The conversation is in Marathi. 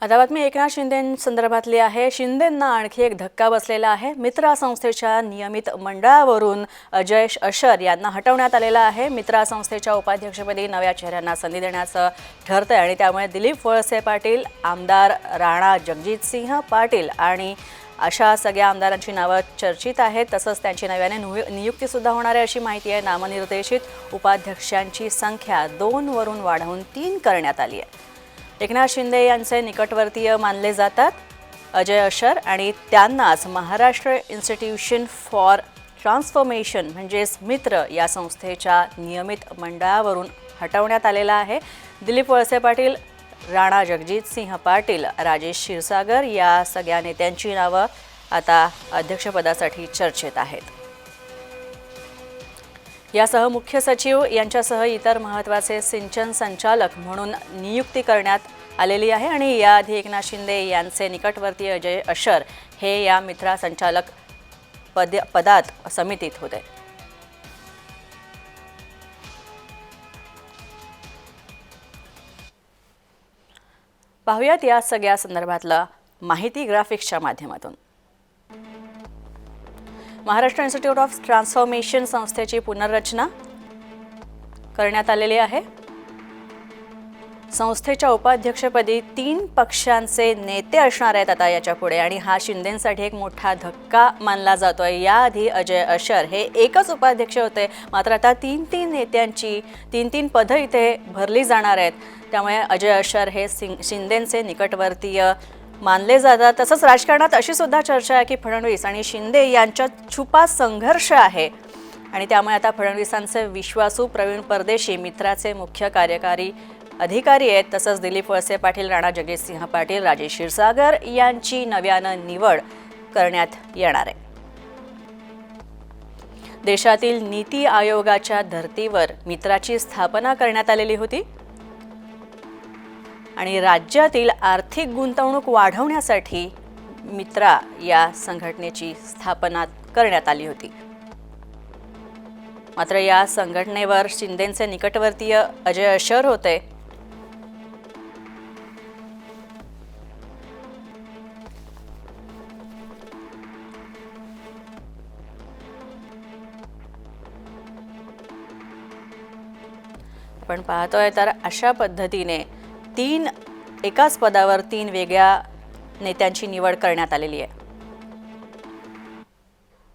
आता बातमी एकनाथ शिंदेसंदर्भातली आहे. शिंदेंना आणखी एक धक्का बसलेला आहे. मित्रा संस्थेच्या नियमित मंडळावरून अजयश अशर यांना हटवण्यात आलेला आहे. मित्रा संस्थेच्या उपाध्यक्षपदी नव्या चेहऱ्यांना संधी देण्याचं ठरतंय आणि त्यामुळे दिलीप वळसे पाटील आमदार राणा जगजितसिंह पाटील आणि अशा सगळ्या आमदारांची नावं चर्चित आहेत. तसंच त्यांची नव्याने नु- नियुक्तीसुद्धा होणार आहे अशी माहिती आहे. नामनिर्देशित उपाध्यक्षांची संख्या दोनवरून वाढवून तीन करण्यात आली आहे. एकनाथ शिंदे यांचे निकटवर्तीय मानले जातात. अजय अशर आणि त्यांनाच महाराष्ट्र इन्स्टिट्यूशन फॉर ट्रान्सफॉर्मेशन म्हणजेच मित्र या संस्थेच्या नियमित मंडळावरून हटवण्यात आलेला आहे. दिलीप वळसे पाटील राणा जगजितसिंह पाटील राजेश क्षीरसागर या सगळ्या नेत्यांची नावं आता अध्यक्षपदासाठी चर्चेत आहेत. यासह मुख्य सचिव यांच्यासह इतर महत्त्वाचे सिंचन संचालक म्हणून नियुक्ती करण्यात आलेली आहे. आणि याआधी एकनाथ शिंदे यांचे निकटवर्ती अजय अशर हे या मित्रा संचालक पद पदात समितीत होते. पाहुयात या सगळ्या संदर्भातला माहिती ग्राफिक्सच्या माध्यमातून. महाराष्ट्र इन्स्टिट्यूट ऑफ ट्रान्सफॉर्मेशन संस्थेची पुनर्रचना करण्यात आलेली आहे. संस्थेच्या उपाध्यक्षपदी तीन पक्षांचे नेते असणार आहेत आता याच्यापुढे आणि हा शिंदेसाठी एक मोठा धक्का मानला जातोय. याआधी अजय अशर हे एकच उपाध्यक्ष होते. मात्र आता तीन तीन नेत्यांची तीन तीन पदं इथे भरली जाणार आहेत. त्यामुळे अजय अशर हे सिंग शिंदेंचे निकटवर्तीय मानले जातात. तसंच राजकारणात अशी सुद्धा चर्चा आहे की फडणवीस आणि शिंदे यांच्यात छुपा संघर्ष आहे. आणि त्यामुळे आता फडणवीसांचे विश्वासू प्रवीण परदेशी मित्राचे मुख्य कार्यकारी अधिकारी आहेत. तसंच दिलीप वळसे पाटील राणा जगजितसिंह पाटील राजेश क्षीरसागर यांची नव्यानं निवड करण्यात येणार आहे. देशातील नीती आयोगाच्या धर्तीवर मित्राची स्थापना करण्यात आलेली होती. आणि राज्यातील आर्थिक गुंतवणूक वाढवण्यासाठी मित्रा या संघटनेची स्थापना करण्यात आली होती. मात्र या संघटनेवर शिंदेचे निकटवर्तीय अजय अशर होते. आपण पाहतोय तर अशा पद्धतीने तीन एकाच पदावर तीन वेगळ्या नेत्यांची निवड करण्यात आलेली आहे.